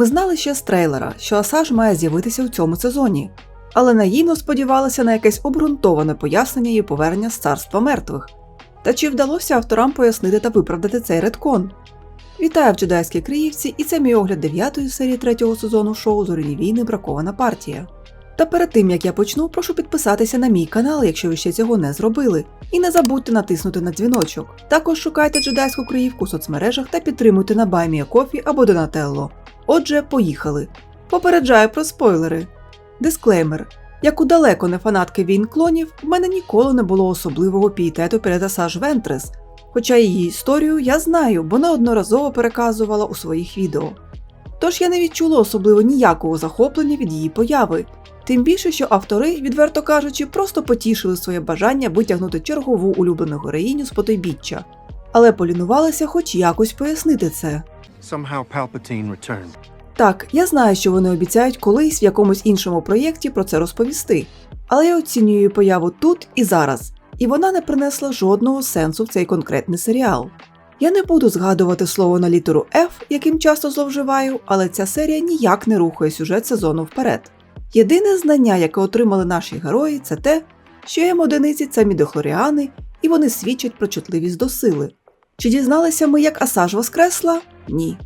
Ми знали ще з трейлера, що Асаж має з'явитися у цьому сезоні, але наївно сподівалися на якесь обґрунтоване пояснення її повернення з царства мертвих. Та чи вдалося авторам пояснити та виправдати цей редкон? Вітаю в Джедайській Криївці, і це мій огляд дев'ятої серії третього сезону шоу Зоряні війни Бракована партія. Та перед тим як я почну, прошу підписатися на мій канал, якщо ви ще цього не зробили. І не забудьте натиснути на дзвіночок. Також шукайте джедайську криївку в соцмережах та підтримуйте на Баймія Кофі або Донателло. Отже, поїхали. Попереджаю про спойлери. Дисклеймер. Як у далеко не фанатки війн клонів, в мене ніколи не було особливого пієтету перед Асаж Вентрес, хоча її історію я знаю, бо неодноразово переказувала у своїх відео. Тож я не відчула особливо ніякого захоплення від її появи, тим більше, що автори, відверто кажучи, просто потішили своє бажання витягнути чергову улюблену героїню з потойбіччя, але полінувалися хоч якось пояснити це. Somehow Palpatine returned. Так, я знаю, що вони обіцяють колись в якомусь іншому проєкті про це розповісти, але я оцінюю появу тут і зараз, і вона не принесла жодного сенсу в цей конкретний серіал. Я не буду згадувати слово на літеру F, яким часто зловживаю, але ця серія ніяк не рухає сюжет сезону вперед. Єдине знання, яке отримали наші герої, це те, що М-одиниці це мідохлоріани, і вони свідчать про чутливість до сили. Чи дізналися ми, як Асаж воскресла? Ні.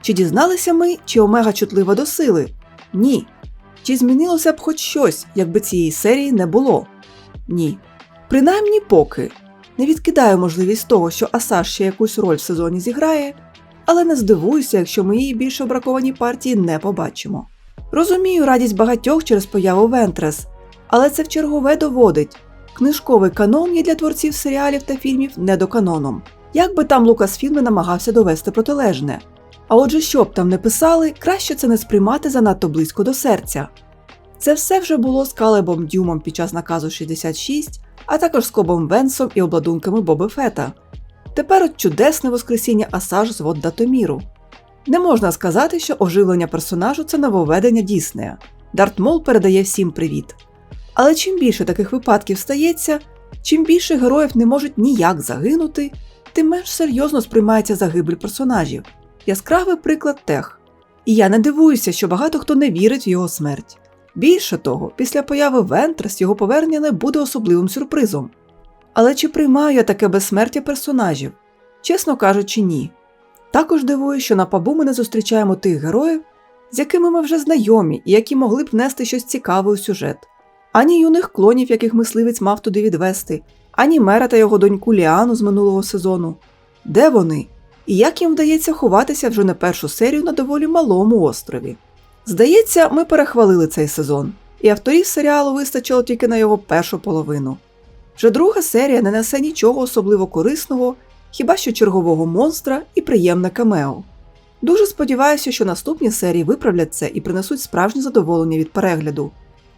Чи дізналися ми, чи Омега чутлива до сили? Ні. Чи змінилося б хоч щось, якби цієї серії не було? Ні. Принаймні поки. Не відкидаю можливість того, що Асаж ще якусь роль в сезоні зіграє, але не здивуюся, якщо ми її більше браковані партії не побачимо. Розумію радість багатьох через появу Вентрес, але це вчергове доводить. Книжковий канон є для творців серіалів та фільмів недоканоном. Як би там Лукасфільм не намагався довести протилежне. А отже, що б там не писали, краще це не сприймати занадто близько до серця. Це все вже було з Калебом Дюмом під час наказу 66, а також з Кобом Венсом і обладунками Боби Фета. Тепер от чудесне воскресіння Асаж з Вод Датоміру. Не можна сказати, що оживлення персонажу це нововведення Діснея. Дарт Мол передає всім привіт. Але чим більше таких випадків стається, чим більше героїв не можуть ніяк загинути, тим менш серйозно сприймається загибель персонажів. Яскравий приклад тех. І я не дивуюся, що багато хто не вірить в його смерть. Більше того, після появи Вентрес його повернення не буде особливим сюрпризом. Але чи приймаю я таке безсмертя персонажів? Чесно кажучи, ні. Також дивує, що на пабу ми не зустрічаємо тих героїв, з якими ми вже знайомі і які могли б нести щось цікаве у сюжет. Ані юних клонів, яких мисливець мав туди відвести, ані мера та його доньку Ліану з минулого сезону. Де вони? І як їм вдається ховатися вже не першу серію на доволі малому острові? Здається, ми перехвалили цей сезон, і авторів серіалу вистачило тільки на його першу половину. Вже друга серія не несе нічого особливо корисного, хіба що чергового монстра і приємне камео. Дуже сподіваюся, що наступні серії виправлять це і принесуть справжнє задоволення від перегляду.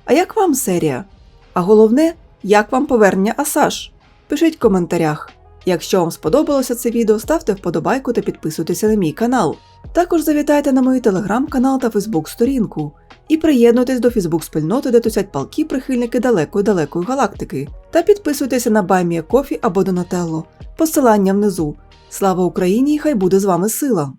А як вам серія? А головне, як вам повернення Асаж? Пишіть в коментарях. Якщо вам сподобалося це відео, ставте вподобайку та підписуйтеся на мій канал. Також завітайте на мій телеграм-канал та фейсбук-сторінку і приєднуйтесь до фейсбук-спільноти, де тусять палки прихильники далекої-далекої галактики. Та підписуйтеся на Баймія Кофі або Донателло. Посилання внизу. Слава Україні і хай буде з вами сила!